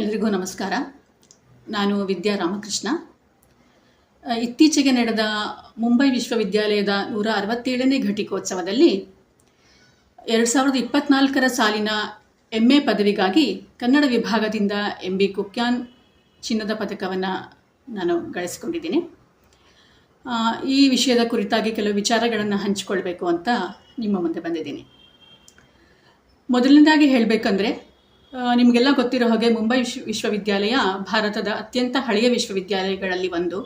ಎಲ್ರಿಗೂ ನಮಸ್ಕಾರ. ನಾನು ವಿದ್ಯಾ ರಾಮಕೃಷ್ಣ. ಇತ್ತೀಚೆಗೆ ನಡೆದ ಮುಂಬೈ ವಿಶ್ವವಿದ್ಯಾಲಯದ ನೂರ ಅರವತ್ತೇಳನೇ ಘಟಿಕೋತ್ಸವದಲ್ಲಿ ಎರಡು ಸಾವಿರದ ಇಪ್ಪತ್ನಾಲ್ಕರ ಸಾಲಿನ ಎಂ ಎ ಪದವಿಗಾಗಿ ಕನ್ನಡ ವಿಭಾಗದಿಂದ ಎಂ ಬಿ ಕುಕ್ಯಾನ್ ಚಿನ್ನದ ಪದಕವನ್ನು ನಾನು ಗಳಿಸಿಕೊಂಡಿದ್ದೀನಿ. ಈ ವಿಷಯದ ಕುರಿತಾಗಿ ಕೆಲವು ವಿಚಾರಗಳನ್ನು ಹಂಚಿಕೊಳ್ಬೇಕು ಅಂತ ನಿಮ್ಮ ಮುಂದೆ ಬಂದಿದ್ದೀನಿ. ಮೊದಲನೇದಾಗಿ ಹೇಳಬೇಕಂದ್ರೆ ನಿಮಗೆಲ್ಲ ಗೊತ್ತಿರೋ ಹಾಗೆ ಮುಂಬೈ ವಿಶ್ವ ವಿಶ್ವವಿದ್ಯಾಲಯ ಭಾರತದ ಅತ್ಯಂತ ಹಳೆಯ ವಿಶ್ವವಿದ್ಯಾಲಯಗಳಲ್ಲಿ ಒಂದು.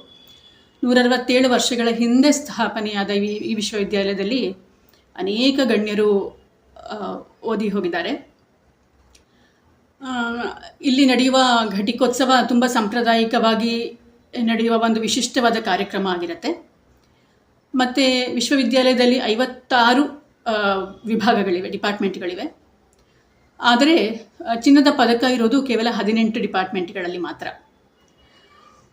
ನೂರ ಅರವತ್ತೇಳು ವರ್ಷಗಳ ಹಿಂದೆ ಸ್ಥಾಪನೆಯಾದ ಈ ವಿಶ್ವವಿದ್ಯಾಲಯದಲ್ಲಿ ಅನೇಕ ಗಣ್ಯರು ಓದಿ ಹೋಗಿದ್ದಾರೆ. ಇಲ್ಲಿ ನಡೆಯುವ ಘಟಿಕೋತ್ಸವ ತುಂಬ ಸಾಂಪ್ರದಾಯಿಕವಾಗಿ ನಡೆಯುವ ಒಂದು ವಿಶಿಷ್ಟವಾದ ಕಾರ್ಯಕ್ರಮ ಆಗಿರುತ್ತೆ. ಮತ್ತು ವಿಶ್ವವಿದ್ಯಾಲಯದಲ್ಲಿ ಐವತ್ತಾರು ವಿಭಾಗಗಳಿವೆ, ಡಿಪಾರ್ಟ್ಮೆಂಟ್ಗಳಿವೆ. ಆದರೆ ಚಿನ್ನದ ಪದಕ ಇರೋದು ಕೇವಲ ಹದಿನೆಂಟು ಡಿಪಾರ್ಟ್ಮೆಂಟ್ಗಳಲ್ಲಿ ಮಾತ್ರ.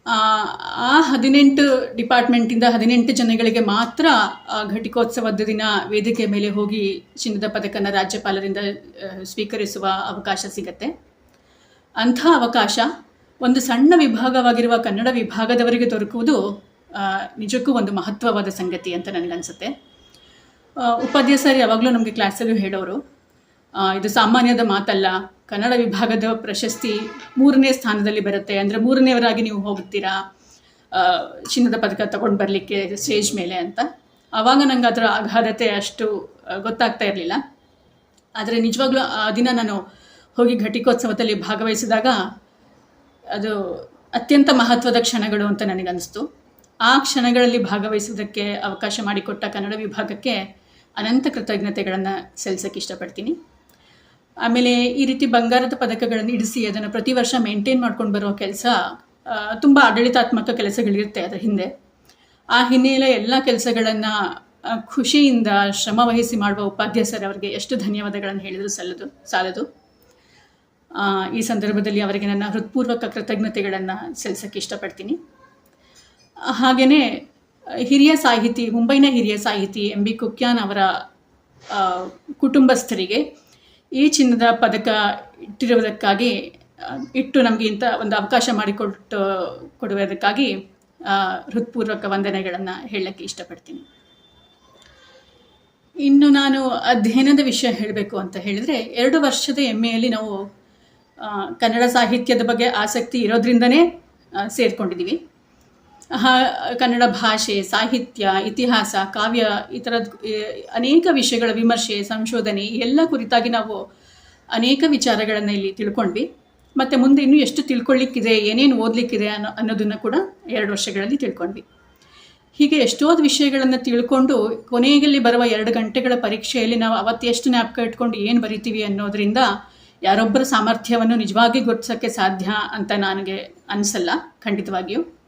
ಆ, ಹದಿನೆಂಟು ಡಿಪಾರ್ಟ್ಮೆಂಟಿಂದ ಹದಿನೆಂಟು ಜನಗಳಿಗೆ ಮಾತ್ರ ಘಟಿಕೋತ್ಸವದ ದಿನ ವೇದಿಕೆ ಮೇಲೆ ಹೋಗಿ ಚಿನ್ನದ ಪದಕನ ರಾಜ್ಯಪಾಲರಿಂದ ಸ್ವೀಕರಿಸುವ ಅವಕಾಶ ಸಿಗತ್ತೆ. ಅಂಥ ಅವಕಾಶ ಒಂದು ಸಣ್ಣ ವಿಭಾಗವಾಗಿರುವ ಕನ್ನಡ ವಿಭಾಗದವರಿಗೆ ದೊರಕುವುದು ನಿಜಕ್ಕೂ ಒಂದು ಮಹತ್ವವಾದ ಸಂಗತಿ ಅಂತ ನನಗನ್ಸುತ್ತೆ. ಉಪಾಧ್ಯಾಯರು ಯಾವಾಗಲೂ ನಮಗೆ ಕ್ಲಾಸಲ್ಲೂ ಹೇಳೋರು ಇದು ಸಾಮಾನ್ಯದ ಮಾತಲ್ಲ. ಕನ್ನಡ ವಿಭಾಗದ ಪ್ರಶಸ್ತಿ ಮೂರನೇ ಸ್ಥಾನದಲ್ಲಿ ಬರುತ್ತೆ. ಅಂದರೆ ಮೂರನೇವರಾಗಿ ನೀವು ಹೋಗ್ತೀರಾ ಚಿನ್ನದ ಪದಕ ತಗೊಂಡು ಬರಲಿಕ್ಕೆ ಸ್ಟೇಜ್ ಮೇಲೆ ಅಂತ. ಆವಾಗ ನನಗೆ ಅದರ ಆಘಾತತೆ ಅಷ್ಟು ಗೊತ್ತಾಗ್ತಾ ಇರಲಿಲ್ಲ. ಆದರೆ ನಿಜವಾಗ್ಲೂ ಆ ದಿನ ನಾನು ಹೋಗಿ ಘಟಿಕೋತ್ಸವದಲ್ಲಿ ಭಾಗವಹಿಸಿದಾಗ ಅದು ಅತ್ಯಂತ ಮಹತ್ವದ ಕ್ಷಣಗಳು ಅಂತ ನನಗನ್ನಿಸ್ತು. ಆ ಕ್ಷಣಗಳಲ್ಲಿ ಭಾಗವಹಿಸುವುದಕ್ಕೆ ಅವಕಾಶ ಮಾಡಿಕೊಟ್ಟ ಕನ್ನಡ ವಿಭಾಗಕ್ಕೆ ಅನಂತ ಕೃತಜ್ಞತೆಗಳನ್ನು ಸಲ್ಲಿಸೋಕ್ಕೆ ಇಷ್ಟಪಡ್ತೀನಿ. ಆಮೇಲೆ ಈ ರೀತಿ ಬಂಗಾರದ ಪದಕಗಳನ್ನು ಇಡಿಸಿ ಅದನ್ನು ಪ್ರತಿ ವರ್ಷ ಮೇಂಟೈನ್ ಮಾಡ್ಕೊಂಡು ಬರೋ ಕೆಲಸ ತುಂಬ ಆಡಳಿತಾತ್ಮಕ ಕೆಲಸಗಳಿರುತ್ತೆ ಅದರ ಹಿಂದೆ. ಆ ಹಿನ್ನೆಲೆ ಎಲ್ಲ ಕೆಲಸಗಳನ್ನು ಖುಷಿಯಿಂದ ಶ್ರಮ ವಹಿಸಿ ಮಾಡುವ ಉಪಾಧ್ಯಾಯರು ಅವರಿಗೆ ಎಷ್ಟು ಧನ್ಯವಾದಗಳನ್ನು ಹೇಳಿದ್ರು ಸಲ್ಲದು, ಸಾಲದು. ಈ ಸಂದರ್ಭದಲ್ಲಿ ಅವರಿಗೆ ನನ್ನ ಹೃತ್ಪೂರ್ವಕ ಕೃತಜ್ಞತೆಗಳನ್ನು ಸಲ್ಲಿಸೋಕ್ಕೆ ಇಷ್ಟಪಡ್ತೀನಿ. ಹಾಗೆಯೇ ಹಿರಿಯ ಸಾಹಿತಿ, ಮುಂಬೈನ ಹಿರಿಯ ಸಾಹಿತಿ ಎಂ ಬಿ ಕುಕ್ಯಾನ್ ಅವರ ಕುಟುಂಬಸ್ಥರಿಗೆ ಈ ಚಿನ್ನದ ಪದಕ ಇಟ್ಟಿರುವುದಕ್ಕಾಗಿ ಇಟ್ಟು ನಮಗೆ ಇಂಥ ಒಂದು ಅವಕಾಶ ಮಾಡಿಕೊಟ್ಟು, ಕೊಡುವುದಕ್ಕಾಗಿ ಹೃತ್ಪೂರ್ವಕ ವಂದನೆಗಳನ್ನು ಹೇಳಕ್ಕೆ ಇಷ್ಟಪಡ್ತೀನಿ. ಇನ್ನು ನಾನು ಅಧ್ಯಯನದ ವಿಷಯ ಹೇಳಬೇಕು ಅಂತ ಹೇಳಿದರೆ, ಎರಡು ವರ್ಷದ ಎಂ ಎಯಲ್ಲಿ ನಾವು ಕನ್ನಡ ಸಾಹಿತ್ಯದ ಬಗ್ಗೆ ಆಸಕ್ತಿ ಇರೋದ್ರಿಂದನೇ ಸೇರ್ಕೊಂಡಿದ್ದೀವಿ. ಕನ್ನಡ ಭಾಷೆ, ಸಾಹಿತ್ಯ, ಇತಿಹಾಸ, ಕಾವ್ಯ ಈ ಥರದ ಅನೇಕ ವಿಷಯಗಳ ವಿಮರ್ಶೆ, ಸಂಶೋಧನೆ, ಎಲ್ಲ ಕುರಿತಾಗಿ ನಾವು ಅನೇಕ ವಿಚಾರಗಳನ್ನು ಇಲ್ಲಿ ತಿಳ್ಕೊಂಡ್ವಿ. ಮತ್ತು ಮುಂದೆ ಇನ್ನೂ ಎಷ್ಟು ತಿಳ್ಕೊಳ್ಳಿಕ್ಕಿದೆ ಏನೇನು ಓದಲಿಕ್ಕಿದೆ ಅನ್ನೋ, ಅನ್ನೋದನ್ನು ಕೂಡ ಎರಡು ವರ್ಷಗಳಲ್ಲಿ ತಿಳ್ಕೊಂಡ್ವಿ. ಹೀಗೆ ಎಷ್ಟೋ ವಿಷಯಗಳನ್ನು ತಿಳ್ಕೊಂಡು ಕೊನೆಯಲ್ಲಿ ಬರುವ ಎರಡು ಗಂಟೆಗಳ ಪರೀಕ್ಷೆಯಲ್ಲಿ ನಾವು ಅವತ್ತೆಷ್ಟು ಜ್ಞಾಪಕ ಇಟ್ಕೊಂಡು ಏನು ಬರಿತೀವಿ ಅನ್ನೋದರಿಂದ ಯಾರೊಬ್ಬರ ಸಾಮರ್ಥ್ಯವನ್ನು ನಿಜವಾಗಿ ಗುರುತಿಸೋಕ್ಕೆ ಸಾಧ್ಯ ಅಂತ ನನಗೆ ಅನಿಸಲ್ಲ, ಖಂಡಿತವಾಗಿಯೂ.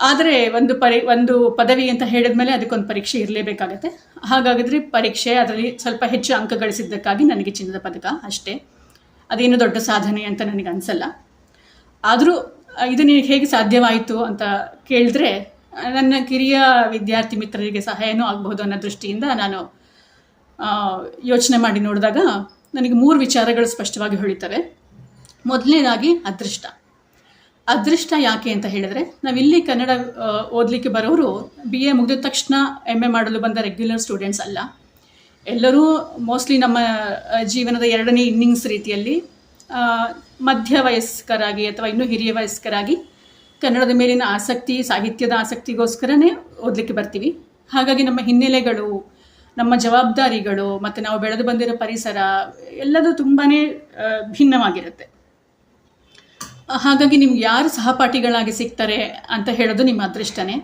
ಆದರೆ ಒಂದು ಪರಿ, ಒಂದು ಪದವಿ ಅಂತ ಹೇಳಿದ ಮೇಲೆ ಅದಕ್ಕೊಂದು ಪರೀಕ್ಷೆ ಇರಲೇಬೇಕಾಗತ್ತೆ. ಹಾಗಾಗಿದ್ರೆ ಪರೀಕ್ಷೆ ಅದರಲ್ಲಿ ಸ್ವಲ್ಪ ಹೆಚ್ಚು ಅಂಕ ಗಳಿಸಿದ್ದಕ್ಕಾಗಿ ನನಗೆ ಚಿನ್ನದ ಪದಕ ಅಷ್ಟೇ. ಅದೇನು ದೊಡ್ಡ ಸಾಧನೆ ಅಂತ ನನಗೆ ಅನಿಸಲ್ಲ. ಆದರೂ ಇದು ನಿನಗೆ ಹೇಗೆ ಸಾಧ್ಯವಾಯಿತು ಅಂತ ಕೇಳಿದ್ರೆ, ನನ್ನ ಕಿರಿಯ ವಿದ್ಯಾರ್ಥಿ ಮಿತ್ರರಿಗೆ ಸಹಾಯನೂ ಆಗಬಹುದು ಅನ್ನೋ ದೃಷ್ಟಿಯಿಂದ ನಾನು ಯೋಚನೆ ಮಾಡಿ ನೋಡಿದಾಗ ನನಗೆ ಮೂರು ವಿಚಾರಗಳು ಸ್ಪಷ್ಟವಾಗಿ ಹೊಳಿತವೆ. ಮೊದಲನೇದಾಗಿ, ಅದೃಷ್ಟ. ಅದೃಷ್ಟ ಯಾಕೆ ಅಂತ ಹೇಳಿದ್ರೆ, ನಾವಿಲ್ಲಿ ಕನ್ನಡ ಓದಲಿಕ್ಕೆ ಬರೋರು ಬಿ ಎ ಮುಗಿದ ತಕ್ಷಣ ಎಂ ಎ ಮಾಡಲು ಬಂದ ರೆಗ್ಯುಲರ್ ಸ್ಟೂಡೆಂಟ್ಸ್ ಅಲ್ಲ. ಎಲ್ಲರೂ ಮೋಸ್ಟ್ಲಿ ನಮ್ಮ ಜೀವನದ ಎರಡನೇ ಇನ್ನಿಂಗ್ಸ್ ರೀತಿಯಲ್ಲಿ ಮಧ್ಯ ವಯಸ್ಕರಾಗಿ ಅಥವಾ ಇನ್ನೂ ಹಿರಿಯ ವಯಸ್ಕರಾಗಿ ಕನ್ನಡದ ಮೇಲಿನ ಆಸಕ್ತಿ, ಸಾಹಿತ್ಯದ ಆಸಕ್ತಿಗೋಸ್ಕರನೇ ಓದಲಿಕ್ಕೆ ಬರ್ತೀವಿ. ಹಾಗಾಗಿ ನಮ್ಮ ಹಿನ್ನೆಲೆಗಳು, ನಮ್ಮ ಜವಾಬ್ದಾರಿಗಳು, ಮತ್ತು ನಾವು ಬೆಳೆದು ಬಂದಿರೋ ಪರಿಸರ, ಎಲ್ಲದೂ ತುಂಬಾ ಭಿನ್ನವಾಗಿರುತ್ತೆ. ಹಾಗಾಗಿ ನಿಮ್ಗೆ ಯಾರು ಸಹಪಾಠಿಗಳಾಗಿ ಸಿಗ್ತಾರೆ ಅಂತ ಹೇಳೋದು ನಿಮ್ಮ ಅದೃಷ್ಟನೇ.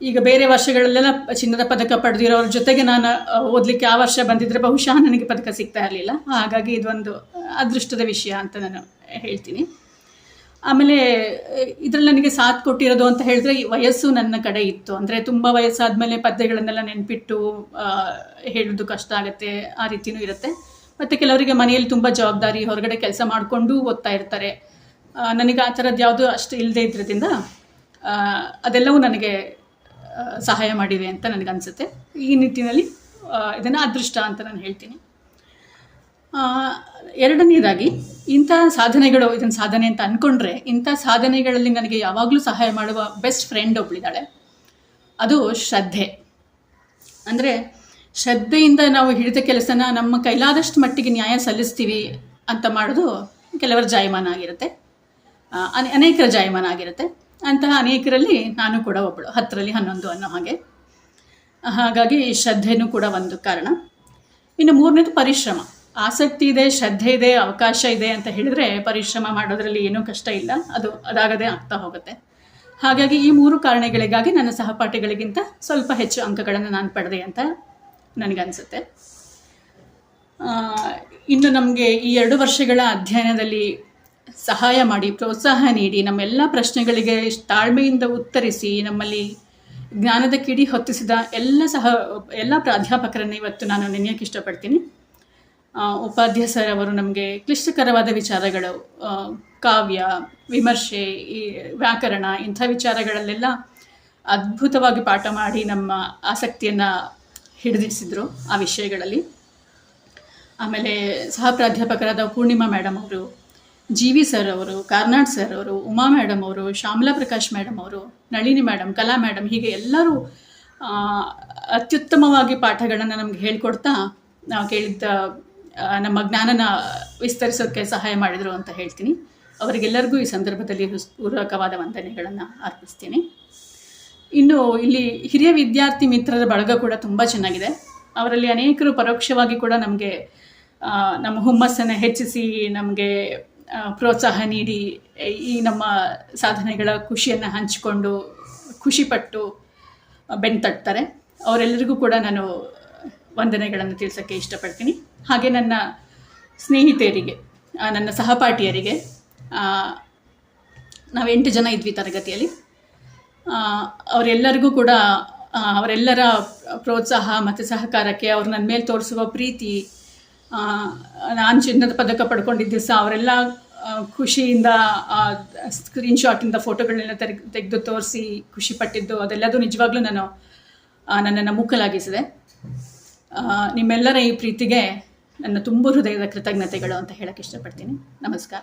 ಈಗ ಬೇರೆ ವರ್ಷಗಳಲ್ಲೆಲ್ಲ ಚಿನ್ನದ ಪದಕ ಪಡೆದಿರೋರ ಜೊತೆಗೆ ನಾನು ಓದಲಿಕ್ಕೆ ಆ ವರ್ಷ ಬಂದಿದ್ದರೆ ಬಹುಶಃ ನನಗೆ ಪದಕ ಸಿಗ್ತಾ ಇರಲಿಲ್ಲ. ಹಾಗಾಗಿ ಇದೊಂದು ಅದೃಷ್ಟದ ವಿಷಯ ಅಂತ ನಾನು ಹೇಳ್ತೀನಿ. ಆಮೇಲೆ, ಇದರಲ್ಲಿ ನನಗೆ ಸಾಥ್ ಕೊಟ್ಟಿರೋದು ಅಂತ ಹೇಳಿದ್ರೆ ವಯಸ್ಸು ನನ್ನ ಕಡೆ ಇತ್ತು. ಅಂದರೆ ತುಂಬ ವಯಸ್ಸಾದಮೇಲೆ ಪದ್ಯಗಳನ್ನೆಲ್ಲ ನೆನ್ಪಿಟ್ಟು ಹೇಳೋದು ಕಷ್ಟ ಆಗುತ್ತೆ, ಆ ರೀತಿಯೂ ಇರುತ್ತೆ. ಮತ್ತು ಕೆಲವರಿಗೆ ಮನೆಯಲ್ಲಿ ತುಂಬ ಜವಾಬ್ದಾರಿ, ಹೊರಗಡೆ ಕೆಲಸ ಮಾಡಿಕೊಂಡು ಓದ್ತಾ ಇರ್ತಾರೆ. ನನಗೆ ಆ ಥರದ್ದು ಯಾವುದು ಅಷ್ಟು ಇಲ್ಲದೆ ಇದ್ರದಿಂದ ಅದೆಲ್ಲವೂ ನನಗೆ ಸಹಾಯ ಮಾಡಿವೆ ಅಂತ ನನಗನ್ಸುತ್ತೆ ಈ ನಿಟ್ಟಿನಲ್ಲಿ ಇದನ್ನು ಅದೃಷ್ಟ ಅಂತ ನಾನು ಹೇಳ್ತೀನಿ. ಎರಡನೇದಾಗಿ, ಇಂಥ ಸಾಧನೆಗಳು ಇದನ್ನು ಸಾಧನೆ ಅಂತ ಅಂದ್ಕೊಂಡ್ರೆ ಇಂಥ ಸಾಧನೆಗಳಲ್ಲಿ ನನಗೆ ಯಾವಾಗಲೂ ಸಹಾಯ ಮಾಡುವ ಬೆಸ್ಟ್ ಫ್ರೆಂಡ್ ಒಬ್ಬಳಿದ್ದಾಳೆ ಅದು ಶ್ರದ್ಧೆ. ಅಂದರೆ ಶ್ರದ್ಧೆಯಿಂದ ನಾವು ಹಿಡಿದ ಕೆಲಸನ ನಮ್ಮ ಕೈಲಾದಷ್ಟು ಮಟ್ಟಿಗೆ ನ್ಯಾಯ ಸಲ್ಲಿಸ್ತೀವಿ ಅಂತ ಮಾಡೋದು ಕೆಲವರ ಜಾಯಮಾನ ಆಗಿರುತ್ತೆ. ಅನೇಕರ ಜಾಯಮಾನ ಆಗಿರುತ್ತೆ. ಅಂತಹ ಅನೇಕರಲ್ಲಿ ನಾನು ಕೂಡ ಒಬ್ಬಳು ಹತ್ತರಲ್ಲಿ ಹನ್ನೊಂದು ಅನ್ನೋ ಹಾಗೆ. ಹಾಗಾಗಿ ಶ್ರದ್ಧೆನೂ ಕೂಡ ಒಂದು ಕಾರಣ. ಇನ್ನು ಮೂರನೇದು ಪರಿಶ್ರಮ. ಆಸಕ್ತಿ ಇದೆ, ಶ್ರದ್ಧೆ ಇದೆ, ಅವಕಾಶ ಇದೆ ಅಂತ ಹೇಳಿದರೆ ಪರಿಶ್ರಮ ಮಾಡೋದ್ರಲ್ಲಿ ಏನೂ ಕಷ್ಟ ಇಲ್ಲ. ಅದು ಅದಾಗದೇ ಆಗ್ತಾ ಹೋಗುತ್ತೆ. ಹಾಗಾಗಿ ಈ ಮೂರು ಕಾರಣಗಳಿಗಾಗಿ ನನ್ನ ಸಹಪಾಠಿಗಳಿಗಿಂತ ಸ್ವಲ್ಪ ಹೆಚ್ಚು ಅಂಕಗಳನ್ನು ನಾನು ಪಡೆದೆ ಅಂತ ನನಗನ್ಸುತ್ತೆ. ಇನ್ನು ನಮಗೆ ಈ ಎರಡು ವರ್ಷಗಳ ಅಧ್ಯಯನದಲ್ಲಿ ಸಹಾಯ ಮಾಡಿ, ಪ್ರೋತ್ಸಾಹ ನೀಡಿ, ನಮ್ಮೆಲ್ಲ ಪ್ರಶ್ನೆಗಳಿಗೆ ತಾಳ್ಮೆಯಿಂದ ಉತ್ತರಿಸಿ, ನಮ್ಮಲ್ಲಿ ಜ್ಞಾನದ ಕಿಡಿ ಹೊತ್ತಿಸಿದ ಎಲ್ಲ ಸಹ, ಎಲ್ಲ ಪ್ರಾಧ್ಯಾಪಕರನ್ನು ಇವತ್ತು ನಾನು ನೆನೆಯೋಕ್ಕೆ ಇಷ್ಟಪಡ್ತೀನಿ. ಉಪಾಧ್ಯಾಯ ಉಪಾಧ್ಯ ಸರ್ ಅವರು ನಮಗೆ ಕ್ಲಿಷ್ಟಕರವಾದ ವಿಚಾರಗಳು ಕಾವ್ಯ, ವಿಮರ್ಶೆ, ಈ ವ್ಯಾಕರಣ ಇಂಥ ವಿಚಾರಗಳಲ್ಲೆಲ್ಲ ಅದ್ಭುತವಾಗಿ ಪಾಠ ಮಾಡಿ ನಮ್ಮ ಆಸಕ್ತಿಯನ್ನು ಹಿಡಿದಿಸಿದ್ರು ಆ ವಿಷಯಗಳಲ್ಲಿ. ಆಮೇಲೆ ಸಹ ಪ್ರಾಧ್ಯಾಪಕರಾದ ಪೂರ್ಣಿಮಾ ಮೇಡಮ್ ಅವರು ಜಿ ವಿ ಸರ್ ಅವರು, ಕಾರ್ನಾಡ್ ಸರ್ ಅವರು, ಉಮಾ ಮೇಡಮ್ ಅವರು, ಶ್ಯಾಮಲಾ ಪ್ರಕಾಶ್ ಮೇಡಮ್ ಅವರು, ನಳಿನಿ ಮೇಡಮ್ ಕಲಾ ಮೇಡಮ್ ಹೀಗೆ ಎಲ್ಲರೂ ಅತ್ಯುತ್ತಮವಾಗಿ ಪಾಠಗಳನ್ನು ನಮಗೆ ಹೇಳ್ಕೊಡ್ತಾ ನಾವು ಕೇಳಿದ್ದ ನಮ್ಮ ಜ್ಞಾನನ ವಿಸ್ತರಿಸೋಕ್ಕೆ ಸಹಾಯ ಮಾಡಿದರು ಅಂತ ಹೇಳ್ತೀನಿ. ಅವರಿಗೆಲ್ಲರಿಗೂ ಈ ಸಂದರ್ಭದಲ್ಲಿ ಹೃತ್ಪೂರ್ವಕವಾದ ವಂದನೆಗಳನ್ನು ಅರ್ಪಿಸ್ತೀನಿ. ಇನ್ನು ಇಲ್ಲಿ ಹಿರಿಯ ವಿದ್ಯಾರ್ಥಿ ಮಿತ್ರರ ಬಳಗ ಕೂಡ ತುಂಬ ಚೆನ್ನಾಗಿದೆ. ಅವರಲ್ಲಿ ಅನೇಕರು ಪರೋಕ್ಷವಾಗಿ ಕೂಡ ನಮಗೆ ನಮ್ಮ ಹುಮ್ಮಸ್ಸನ್ನು ಹೆಚ್ಚಿಸಿ, ನಮಗೆ ಪ್ರೋತ್ಸಾಹ ನೀಡಿ, ಈ ನಮ್ಮ ಸಾಧನೆಗಳ ಖುಷಿಯನ್ನು ಹಂಚಿಕೊಂಡು ಖುಷಿಪಟ್ಟು ಬೆನ್ನು ತಟ್ತಾರೆ. ಅವರೆಲ್ಲರಿಗೂ ಕೂಡ ನಾನು ವಂದನೆಗಳನ್ನು ತಿಳಿಸೋಕ್ಕೆ ಇಷ್ಟಪಡ್ತೀನಿ. ಹಾಗೆ ನನ್ನ ಸ್ನೇಹಿತೆಯರಿಗೆ ನನ್ನ ಸಹಪಾಠಿಯರಿಗೆ ನಾವು ಎಂಟು ಜನ ಇದ್ವಿ ತರಗತಿಯಲ್ಲಿ. ಅವರೆಲ್ಲರಿಗೂ ಕೂಡ ಅವರೆಲ್ಲರ ಪ್ರೋತ್ಸಾಹ ಮತ್ತು ಸಹಕಾರಕ್ಕೆ ಅವರು ನನ್ನ ಮೇಲೆ ತೋರಿಸುವ ಪ್ರೀತಿ ನಾನು ಚಿನ್ನದ ಪದಕ ಪಡ್ಕೊಂಡಿದ್ದ ದಿವಸ ಅವರೆಲ್ಲ ಖುಷಿಯಿಂದ ಸ್ಕ್ರೀನ್ಶಾಟಿಂದ ಫೋಟೋಗಳನ್ನೆಲ್ಲ ತೆಗ್ ತೆಗೆದು ತೋರಿಸಿ ಖುಷಿ ಪಟ್ಟಿದ್ದು ಅದೆಲ್ಲದೂ ನಿಜವಾಗ್ಲೂ ನಾನು ನನ್ನನ್ನು ಮುಕ್ಕಲಾಗಿಸಿದೆ ನಿಮ್ಮೆಲ್ಲರ ಈ ಪ್ರೀತಿಗೆ ನನ್ನ ತುಂಬ ಹೃದಯದ ಕೃತಜ್ಞತೆಗಳು ಅಂತ ಹೇಳಕ್ಕೆ ಇಷ್ಟಪಡ್ತೀನಿ. ನಮಸ್ಕಾರ.